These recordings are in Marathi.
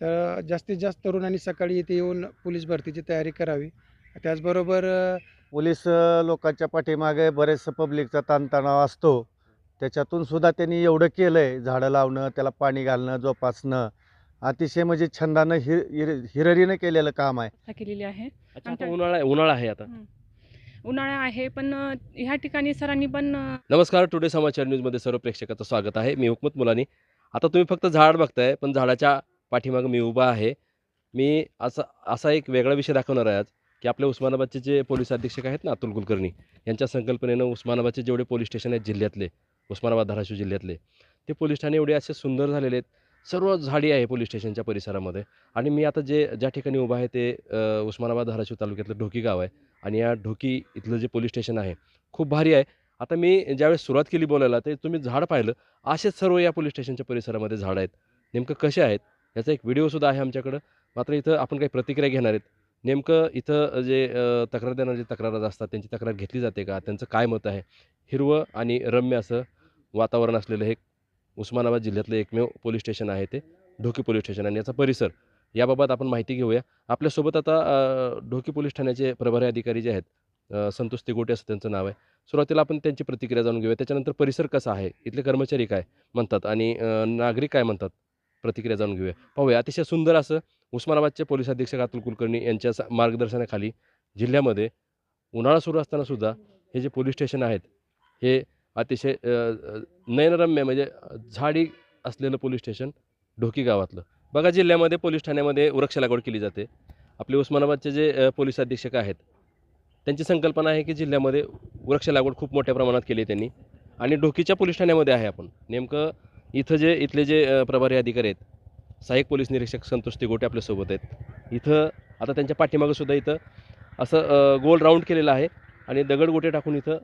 तर जास्तीत जास्त तरुणांनी सकाळी इथे येऊन पोलीस भरतीची तयारी करावी. त्याचबरोबर पोलीस लोकांच्या पाठीमागे बरेचसं पब्लिकचा ताणतणाव असतो. त्याच्यातून सुद्धा त्यांनी एवढं केलं आहे झाडं लावणं त्याला पाणी घालणं जोपासणं. अतिशय म्हणजे छंदानं हिर हिर हिररीनं केलेलं काम आहे. केलेली आहे. उन्हाळा उन्हाळा आहे आता. उन्हाळा आहे पण ह्या ठिकाणी सरांनी पण नमस्कार टुडे समाचार न्यूजमध्ये सर्व प्रेक्षकाचं स्वागत आहे. मी हुकमत मुलानी. आता तुम्ही फक्त झाड बघताय पण झाडाच्या पाठीमागं मी उभा आहे. मी असा असा एक वेगळा विषय दाखवणार आहे आज की आपल्या उस्मानाबादचे जे पोलीस अधीक्षक आहेत ना अतुल कुलकर्णी यांच्या संकल्पनेनं उस्मानाबादचे जेवढे पोलीस स्टेशन आहेत जिल्ह्यातले उस्मानाबाद धाराशिव जिल्ह्यातले ते पोलीस ठाणे एवढे असे सुंदर झालेले आहेत. सर्व झाडी आहे पोलीस स्टेशनच्या परिसरामध्ये. आणि मी आता जे ज्या ठिकाणी उभा आहे ते उस्मानाबाद धाराशिव तालुक्यातलं ढोकी गाव आहे. आणि या ढोकी इथलं जे पोलीस स्टेशन आहे खूप भारी आहे. आता मी ज्यावेळेस सुरुवात केली बोलायला ते तुम्ही झाड पाहिलं असेच सर्व या पोलीस स्टेशनच्या परिसरामध्ये झाड आहेत. नेमकं कसे आहेत? याचा एक व्हिडिओसुद्धा आहे आमच्याकडं. मात्र इथं आपण काही प्रतिक्रिया घेणार आहेत. नेमकं इथं जे तक्रार देणारे तक्रार असतात त्यांची तक्रार घेतली जाते का? त्यांचं काय मत आहे? हिरवं आणि रम्य असं वातावरण असलेलं हे उस्मानाबाद जिल्ह्यातलं एकमेव पोलीस स्टेशन आहे ते ढोकी पोलीस स्टेशन. आणि याचा परिसर याबाबत आपण माहिती घेऊया. आपल्यासोबत आता ढोकी पोलीस ठाण्याचे प्रभारी अधिकारी जे आहेत संतोष तिगोटे असं त्यांचं नाव आहे. सुरुवातीला आपण त्यांची प्रतिक्रिया जाणून घेऊया. त्याच्यानंतर परिसर कसा आहे? इथले कर्मचारी काय म्हणतात? आणि नागरिक काय म्हणतात? प्रतिक्रिया जाणून घेऊया. पाहूया अतिशय सुंदर असं उस्मानाबादचे पोलीस अधीक्षक अतुल कुलकर्णी यांच्या मार्गदर्शनाखाली जिल्ह्यामध्ये उन्हाळा सुरू असताना सुद्धा हे जे पोलीस स्टेशन आहेत हे अतिशय नयनरम्य म्हणजे झाडी असलेलं पोलीस स्टेशन ढोकी गावातलं. बघा जिल्ह्यामध्ये पोलीस ठाण्यामध्ये वृक्ष लागवड केली जाते. आपले उस्मानाबादचे जे पोलीस अधीक्षक आहेत त्यांची संकल्पना आहे की जिल्ह्यामध्ये वृक्ष लागवड खूप मोठ्या प्रमाणात केली आहे त्यांनी. आणि ढोकीच्या पोलीस ठाण्यामध्ये आहे आपण. नेमकं इथं जे इथले जे प्रभारी अधिकारी आहेत सहाय्यक पोलीस निरीक्षक संतोष तिगोटे आपल्यासोबत आहेत. इथं आता त्यांच्या पाठीमागं सुद्धा इथं असं गोल राऊंड केलेलं आहे आणि दगडगोटे टाकून इथं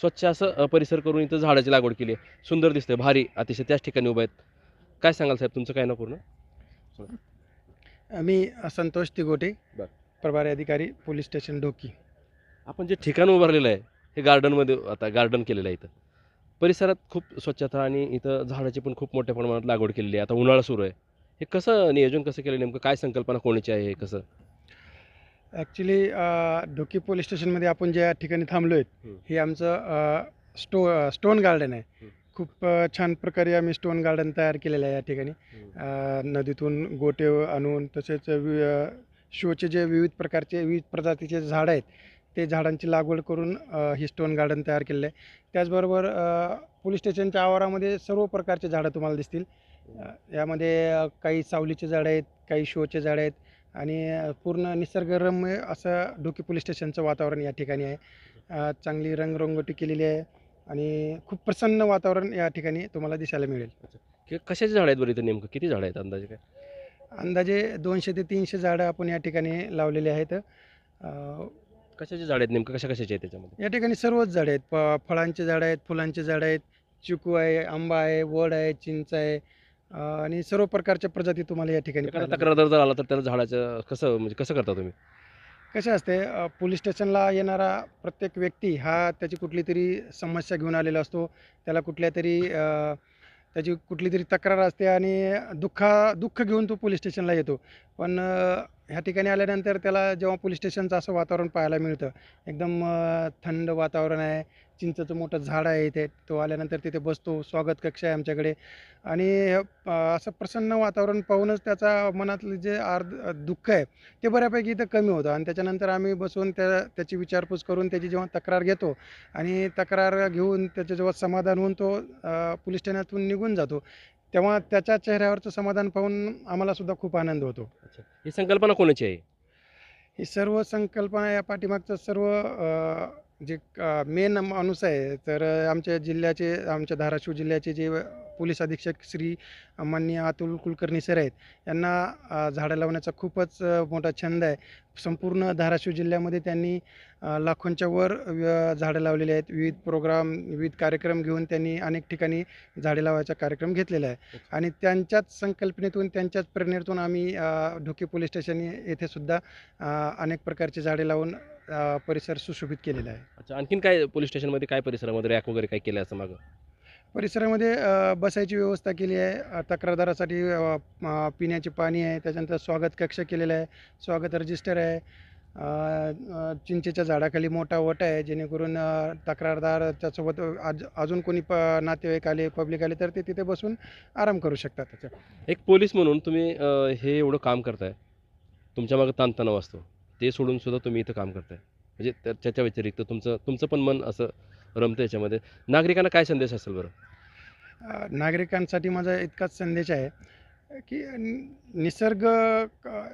स्वच्छ असं परिसर करून इथं झाडाची लागवड केली आहे. सुंदर दिसतंय भारी अतिशय त्याच ठिकाणी उभं आहेत. काय सांगाल साहेब तुमचं काय ना पूर्ण? मी संतोष तिगोटे. प्रभारी अधिकारी पोलीस स्टेशन ढोकी आपण जे ठिकाण उभारलेलं आहे हे गार्डनमध्ये आता गार्डन केलेलं आहे इथं. परिसरात खूप स्वच्छता आणि इथं झाडाची पण खूप मोठ्या प्रमाणात लागवड केलेली आहे. आता उन्हाळा सुरू आहे. हे कसं नियोजन कसं केलं नेमकं? काय संकल्पना कोणाची आहे हे कसं? ॲक्च्युली ढोकी पोलीस स्टेशनमध्ये आपण ज्या ठिकाणी थांबलो आहेत हं. आमचं स्टो स्टोन गार्डन आहे. खूप छान प्रकारे आम्ही स्टोन गार्डन तयार केलेलं आहे या ठिकाणी. नदीतून गोटे आणून तसेच शोचे जे विविध प्रकारचे विविध प्रजातीचे झाडं आहेत ते झाडांची लागवड करून अ, ही स्टोन गार्डन तयार केलेलं आहे. त्याचबरोबर पोलीस स्टेशनच्या आवारामध्ये सर्व प्रकारचे झाडं तुम्हाला दिसतील. यामध्ये काही सावलीचे झाडं आहेत काही शोचे झाडं आहेत आणि पूर्ण निसर्गरम्य असं डोकी पोलीस स्टेशनचं वातावरण या ठिकाणी आहे. चांगली रंगरंगोटी केलेली आहे आणि खूप प्रसन्न वातावरण या ठिकाणी तुम्हाला दिसायला मिळेल. कशाची झाडं आहेत बरं इथं नेमकं? किती झाडं आहेत अंदाजे काय? अंदाजे दोनशे ते तीनशे झाडं आपण या ठिकाणी लावलेली आहेत. कशाची झाडं आहेत नेमकं? कशा कशाची आहेत त्याच्यामध्ये? या ठिकाणी सर्वच झाडं आहेत. प फळांचे झाडं आहेत फुलांचे झाडं आहेत चिकू आहे आंबा आहे वड आहे चिंच आहे अ, आणि सर्व प्रकारच्या प्रजाती तुम्हाला या ठिकाणी एखादा पाहायला तक्रारदार जर आला तर त्याला झाडाचं कसं म्हणजे कसं करता तुम्ही? कसं असते अ, पोलीस स्टेशनला येणारा प्रत्येक व्यक्ती हा त्याची कुठली तरी समस्या घेऊन आलेला असतो. त्याला कुठल्या तरी अ, त्याची कुठली तरी तक्रार असते आणि दुःखा दुःख घेऊन तो पोलीस स्टेशनला येतो. पण अ, ह्या ठिकाणी आल्यानंतर त्याला जेव्हा पोलीस स्टेशनचं असं वातावरण पाहायला मिळतं एकदम थंड वातावरण आहे चिंचचं मोठं झाड आहे इथे तो आल्यानंतर तिथे बसतो स्वागत कक्ष आहे आमच्याकडे. आणि असं प्रसन्न वातावरण पाहूनच त्याचा मनातलं जे अर्ध दुःख आहे ते बऱ्यापैकी इथं कमी होतं. आणि त्याच्यानंतर आम्ही बसून त्या त्याची विचारपूस करून त्याची जेव्हा तक्रार घेतो आणि तक्रार घेऊन त्याचं जेव्हा समाधान होऊन तो पोलीस ठाण्यातून निघून जातो तेव्हा त्याच्या चेहऱ्यावरचं समाधान पाहून आम्हाला सुद्धा खूप आनंद होतो. अच्छा. ही संकल्पना कोणाची आहे? ही सर्व संकल्पना या पाठीमागचं सर्व अ, जे मेन माणूस आहे तर आमच्या जिल्ह्याचे आमच्या धाराशिव जिल्ह्याचे जे पोलीस अधीक्षक श्री माननीय अतुल कुलकर्णी सर आहेत यांना अ, झाडं लावण्याचा खूपच अ, मोठा छंद आहे. संपूर्ण धाराशिव जिल्ह्यामध्ये त्यांनी लाखोंच्या वर झाडं लावलेली आहेत. विविध प्रोग्राम विविध कार्यक्रम घेऊन त्यांनी अनेक ठिकाणी झाडे लावायचा कार्यक्रम घेतलेला आहे. आणि त्यांच्याच संकल्पनेतून त्यांच्याच प्रेरणेतून आम्ही ढोकी पोलीस स्टेशन येथे सुद्धा अनेक प्रकारचे झाडे लावून परिसर सुशोभित केलेला आहे. अच्छा. आणखीन काय पोलीस स्टेशनमध्ये काय परिसरामध्ये रॅक वगैरे काय केलं असं मागं? परिसरामध्ये बसायची व्यवस्था केली आहे. तक्रारदारासाठी पिण्याचे पाणी आहे. त्याच्यानंतर स्वागत कक्ष केलेला आहे. स्वागत रजिस्टर आहे. चिंचेच्या झाडाखाली मोठा ओटा आहे जेणेकरून तक्रारदार त्यासोबत आज अजून कोणी प नातेवाईक आले पब्लिक आले तर ते तिथे बसून आराम करू शकतात. त्याच्या एक पोलीस म्हणून तुम्ही अ, हे एवढं काम करताय. तुमच्या मागे ताणतणाव असतो. ते सोडून सुद्धा तुम्ही इथं काम करताय. म्हणजे त्या- त्याच्या व्यतिरिक्त तुमचं तुमचं पण मन असं रमतं याच्यामध्ये. नागरिकांना काय संदेश असेल बरं? अ, नागरिकांसाठी माझा इतकाच संदेश आहे की निसर्ग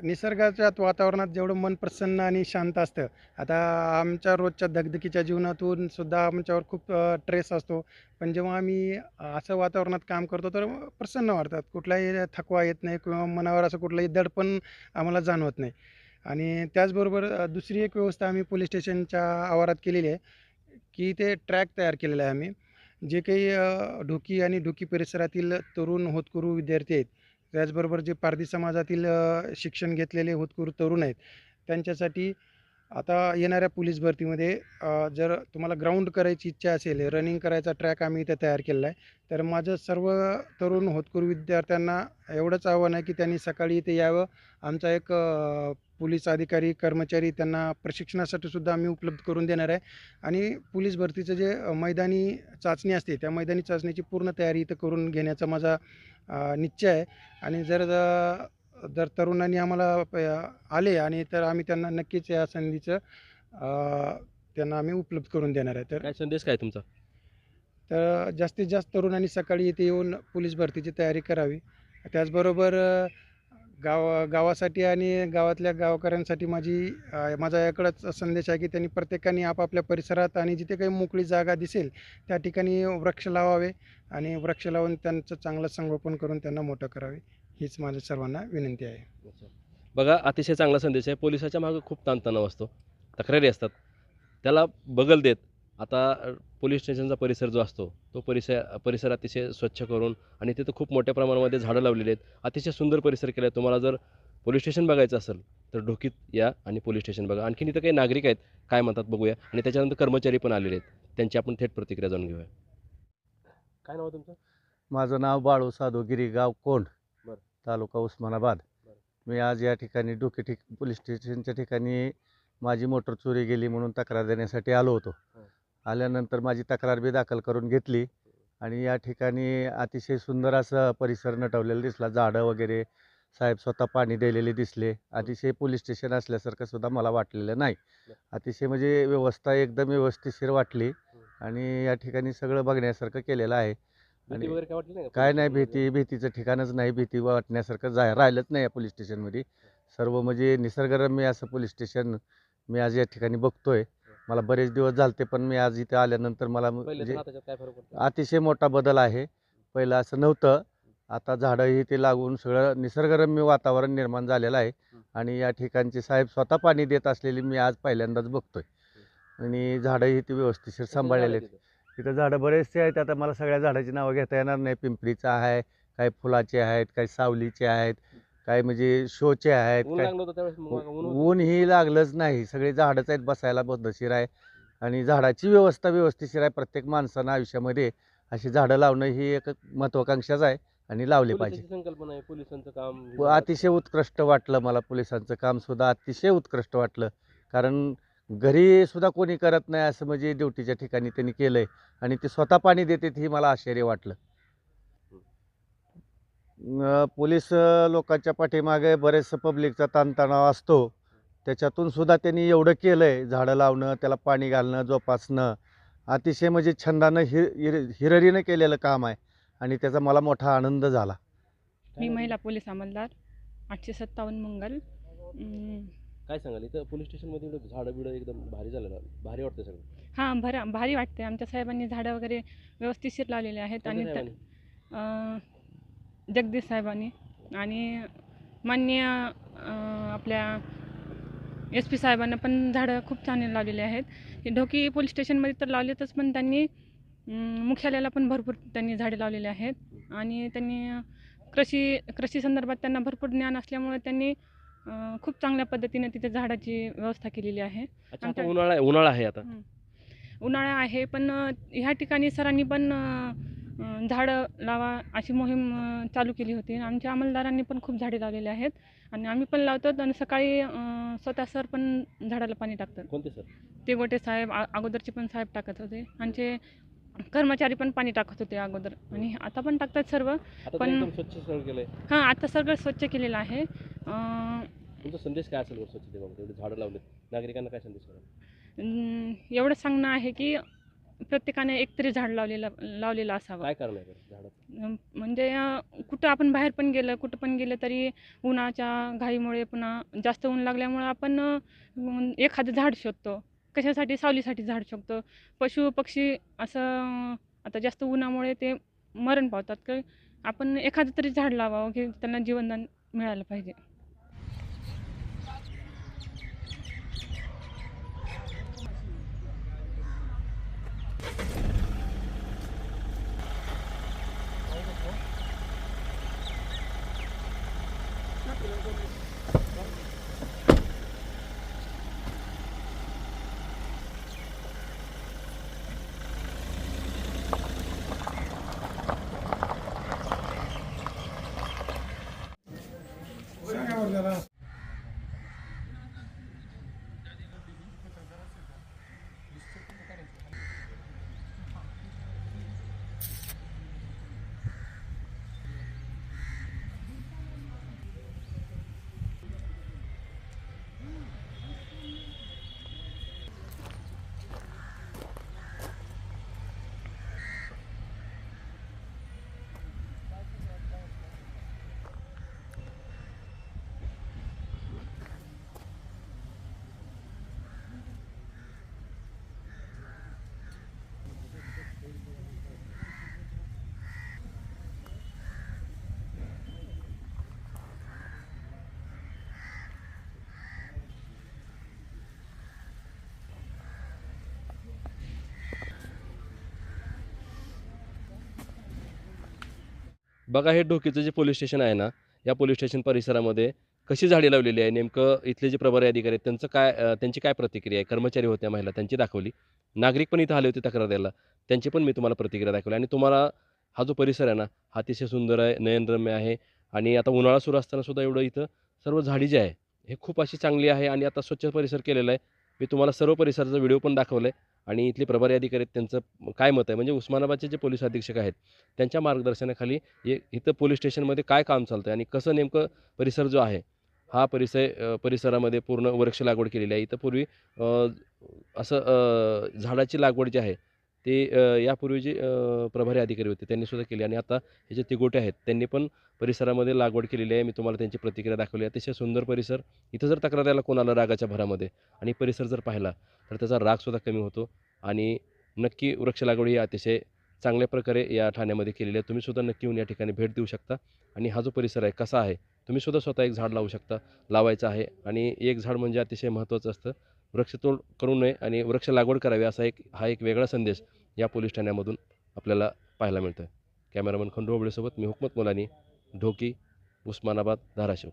निसर्गाच्या वातावरणात जेवढं मन प्रसन्न आणि शांत असतं आता आमच्या रोजच्या धगधकीच्या जीवनातून सुद्धा आमच्यावर खूप ट्रेस असतो. पण जेव्हा आम्ही असं वातावरणात काम करतो तर प्रसन्न वाटतात. कुठलाही थकवा येत नाही किंवा मनावर असं कुठलंही दडपण आम्हाला जाणवत नाही. आणि त्याचबरोबर दुसरी एक व्यवस्था आम्ही पोलीस स्टेशनच्या आवारात केलेली आहे की ते ट्रॅक तयार केलेला आहे आम्ही. जे काही ढोकी आणि ढोकी परिसरातील तरुण होतकरू विद्यार्थी आहेत त्याचबरोबर जे पारधी समाजातील शिक्षण घेतलेले होतकूर तरुण आहेत त्यांच्यासाठी आता येणाऱ्या पोलीस भरतीमध्ये जर तुम्हाला ग्राउंड करायची इच्छा असेल रनिंग करायचा ट्रॅक आम्ही इथे तयार केलेला आहे तर माझं सर्व तरुण होतकूर विद्यार्थ्यांना एवढंच आव्हान आहे की त्यांनी सकाळी इथे यावं. आमचा एक पोलीस अधिकारी कर्मचारी त्यांना प्रशिक्षणासाठी सुद्धा आम्ही उपलब्ध करून देणार आहे. आणि पोलीस भरतीचं जे मैदानी चाचणी असते त्या मैदानी चाचणीची पूर्ण तयारी इथं करून घेण्याचा माझा निश्चय आहे. आणि जर जर तरुणांनी आम्हाला आले आणि तर आम्ही त्यांना नक्कीच या संधीचं त्यांना आम्ही उपलब्ध करून देणार आहे. तर काय संदेश काय तुमचा? तर जास्तीत जास्त तरुणांनी सकाळी इथे येऊन पोलीस भरतीची तयारी करावी. त्याचबरोबर गाव गावासाठी आणि गावातल्या गावकऱ्यांसाठी माझी माझा याकडंच संदेश आहे की त्यांनी प्रत्येकाने आपापल्या परिसरात आणि जिथे काही मोकळी जागा दिसेल त्या ठिकाणी वृक्ष लावावे आणि वृक्ष लावून त्यांचं चांगलं संगोपन करून त्यांना मोठं करावे. हीच माझ्या सर्वांना विनंती आहे. बघा अतिशय चांगला संदेश आहे. पोलिसाच्या मागं खूप ताणतणाव असतो. तक्रारी असतात. त्याला बगल देत आता पोलीस स्टेशनचा परिसर जो असतो तो परिसर परिसर अतिशय स्वच्छ करून आणि तिथं खूप मोठ्या प्रमाणामध्ये झाडं लावलेली आहेत. अतिशय सुंदर परिसर केला आहे तुम्हाला जर पोलीस स्टेशन बघायचं असेल तर ढोकीत या आणि पोलीस स्टेशन बघा. आणखीन इथं काही नागरिक आहेत काय म्हणतात बघूया. आणि त्याच्यानंतर कर्मचारी पण आलेले आहेत. त्यांची आपण थेट प्रतिक्रिया जाणून घेऊया. काय नाव तुमचं? माझं नाव बाळू साधोगिरी गाव कोंड. तालुका उस्मानाबाद. मी आज या ठिकाणी डोके ठिक पोलीस स्टेशनच्या ठिकाणी माझी मोटर चोरी गेली म्हणून तक्रार देण्यासाठी आलो होतो. आल्यानंतर माझी तक्रार बी दाखल करून घेतली. आणि या ठिकाणी अतिशय सुंदर असं परिसर नटवलेला दिसला. झाडं वगैरे साहेब स्वतः पाणी दिलेले दिसले. अतिशय पोलीस स्टेशन असल्यासारखं सुद्धा मला वाटलेलं नाही. अतिशय म्हणजे व्यवस्था एकदम व्यवस्थिशीर वाटली. आणि या ठिकाणी सगळं बघण्यासारखं केलेलं आहे. आणि काय नाही भीती भीतीचं ठिकाणच नाही. भीती वाटण्यासारखं जाय राहिलंच नाही या पोलीस स्टेशनमध्ये. सर्व म्हणजे निसर्गरम्य असं पोलीस स्टेशन मी आज या ठिकाणी बघतोय. मला बरेच दिवस झालते पण मी आज इथे आल्यानंतर मला म्हणजे आणि आताच्यात काय फरक पडतो? अतिशय मोठा बदल आहे. पहिलं असं नव्हतं. आता झाडंही ते लागून सगळं निसर्गरम्य वातावरण निर्माण झालेलं आहे. आणि या ठिकाणचे साहेब स्वतः पाणी देत असलेली मी आज पहिल्यांदाच बघतोय. आणि झाडंही ते व्यवस्थिशीर सांभाळलेले आहेत. तिथं. झाडं बरेचसे आहेत. आता मला सगळ्या झाडाची नावं घेता येणार नाही. पिंपरीचं आहे काही फुलाचे आहेत काही सावलीचे आहेत. काही म्हणजे शोचे आहेत ऊन काय लागलं होतं त्यावेळेस मग ऊन होतं. ऊन ही लागलंच नाही. सगळे झाडच आहेत बसायला पद्धतशीर आहे. आणि झाडाची व्यवस्था व्यवस्थिशीर आहे. प्रत्येक माणसानं आयुष्यामध्ये अशी झाडं लावणं ही एक महत्वाकांक्षाच आहे आणि लावली पाहिजे. पोलिसाची संकल्पना आहे पोलिसांचं काम व अतिशय उत्कृष्ट वाटलं मला पोलिसांचं काम सुद्धा अतिशय उत्कृष्ट वाटलं. कारण घरी सुद्धा कोणी करत नाही असं म्हणजे ड्युटीच्या ठिकाणी त्यांनी केलंय आणि ते स्वतः पाणी देतात ही मला आश्चर्य वाटलं. पोलीस लोकांच्या पाठीमागे बरेचसं पब्लिकचा ताणतणाव असतो. त्याच्यातून सुद्धा त्यांनी एवढं केलंय झाडं लावणं त्याला पाणी घालणं जोपासणं. अतिशय म्हणजे छंदानं हिर हिर हिररीनं केलेलं काम आहे आणि त्याचा मला मोठा आनंद झाला. मी महिला पोलीस अंमलदार आठशे सत्तावन्न मंगल. काय सांगाल इथं पोलीस स्टेशनमध्ये एवढं झाडं बिडं एकदम भारी झालं ना? भारी वाटतं सगळं. हां भरा भारी वाटते आमच्या साहेबांनी झाडं वगैरे व्यवस्थितशीर लावलेले आहेत आणि कोणत्या त्या- साहेबांनी? अं, जगदीश साहेबांनी आणि माननीय अं, आपल्या एस पी साहेबांना पण झाडं खूप छान लावलेले आहेत. हे ढोकी पोलीस स्टेशनमध्ये तर लावलेतच पण त्यांनी मुख्यालयाला पण भरपूर त्यांनी झाडे लावलेले आहेत. आणि त्यांनी कृषी कृषी संदर्भात त्यांना भरपूर ज्ञान असल्यामुळे त्यांनी खूप चांगल्या पद्धतीने तिथे झाडाची व्यवस्था केलेली आहे. उन्हाळा आहे उन्हाळा आहे आता. उन्हाळा आहे पण ह्या ठिकाणी सरांनी पण झाडं लावा अशी मोहीम चालू केली होती. आमच्या अंमलदारांनी पण खूप झाडे लावलेली आहेत. आणि आम्ही पण लावतो आणि सकाळी स्वतः सर पण झाडाला पाणी टाकतात. कोणते सर? ते गोटे साहेब अगोदरचे पण साहेब टाकत होते. आमचे कर्मचारी पण पाणी टाकत होते अगोदर. आणि आता पण टाकतात सर्व. पण- हां आता सगळं स्वच्छ केलेलं आहे. तुमचा संदेश काय असेल बरं स्वच्छतेबाबत? एवढे झाडं लावलेत. नागरिकांना काय संदेश एवढं सांगणं आहे की प्रत्येकाने एकतरी झाड लावलेलं लावलेलं असावं. काय कारण आहे बरं झाडं अं, म्हणजे अं, कुठं आपण बाहेर पण गेलं कुठं पण गेलं तरी उन्हाच्या घाईमुळे पुन्हा जास्त ऊन लागल्यामुळं आपण अं, एखादं झाड शोधतो. कशासाठी? सावलीसाठी झाड शोधतो. पशु पक्षी असं अं, आता जास्त उन्हामुळे ते मरण पावतात. की आपण एखादं तरी झाड लावावं की त्यांना जीवनदान मिळालं पाहिजे. बघा हे ढोकीचं जे पोलीस स्टेशन आहे ना या पोलीस स्टेशन परिसरामध्ये कशी झाडे लावलेली आहे? नेमकं इथले जे प्रभारी अधिकारी आहेत त्यांचं काय त्यांची काय प्रतिक्रिया आहे? कर्मचारी होत्या महिला त्यांची दाखवली. नागरिक पण इथं आले होते तक्रार द्यायला. त्यांची पण मी तुम्हाला प्रतिक्रिया दाखवली. आणि तुम्हाला हा जो परिसर आहे ना हा अतिशय सुंदर आहे नयनरम्य आहे. आणि आता उन्हाळा सुरू असताना सुद्धा एवढं इथं सर्व झाडी जी आहे हे खूप अशी चांगली आहे. आणि आता स्वच्छ परिसर केलेला आहे. मी तुम्हाला सर्व परिसराचा व्हिडिओ पण दाखवला आहे आणि इथले प्रभारी अधिकारी आहेत त्यांचं काय मत आहे? म्हणजे उस्मानाबादचे जे पोलीस अधीक्षक आहेत त्यांच्या मार्गदर्शनाखाली हे इथं पोलीस स्टेशनमध्ये काय काम चालतं आहे आणि कसं नेमकं परिसर जो आहे हा परिसर परिसरामध्ये पूर्ण वृक्ष लागवड केलेली आहे. इथं पूर्वी असं झाडाची लागवड जी आहे ते यापूर्वी जे प्रभारी अधिकारी होते त्यांनी सुद्धा केले आणि आता हे जे तिगोटे आहेत त्यांनी पण परिसरामध्ये लागवड केलेली आहे. मी तुम्हाला त्यांची प्रतिक्रिया दाखवली अतिशय सुंदर परिसर. इथं जर तक्रार द्यायला कोणाला रागाच्या भरामध्ये आणि परिसर जर पाहिला तर त्याचा रागसुद्धा कमी होतो आणि नक्की वृक्ष लागवड ही अतिशय चांगल्या प्रकारे या ठाण्यामध्ये केलेली आहे. तुम्हीसुद्धा नक्की येऊन या ठिकाणी भेट देऊ शकता आणि हा जो परिसर आहे कसा आहे तुम्हीसुद्धा स्वतः एक झाड लावू शकता लावायचं आहे आणि एक झाड म्हणजे अतिशय महत्त्वाचं असतं. वृक्षतोड करू नये आणि वृक्ष लागवड करावी असा एक हा एक वेगळा संदेश या पोलीस ठाण्यामधून आपल्याला पाहायला मिळतो आहे कॅमेरामन खंडोबळेसोबत मी हुकमत मुलानी ढोकी उस्मानाबाद धाराशिव.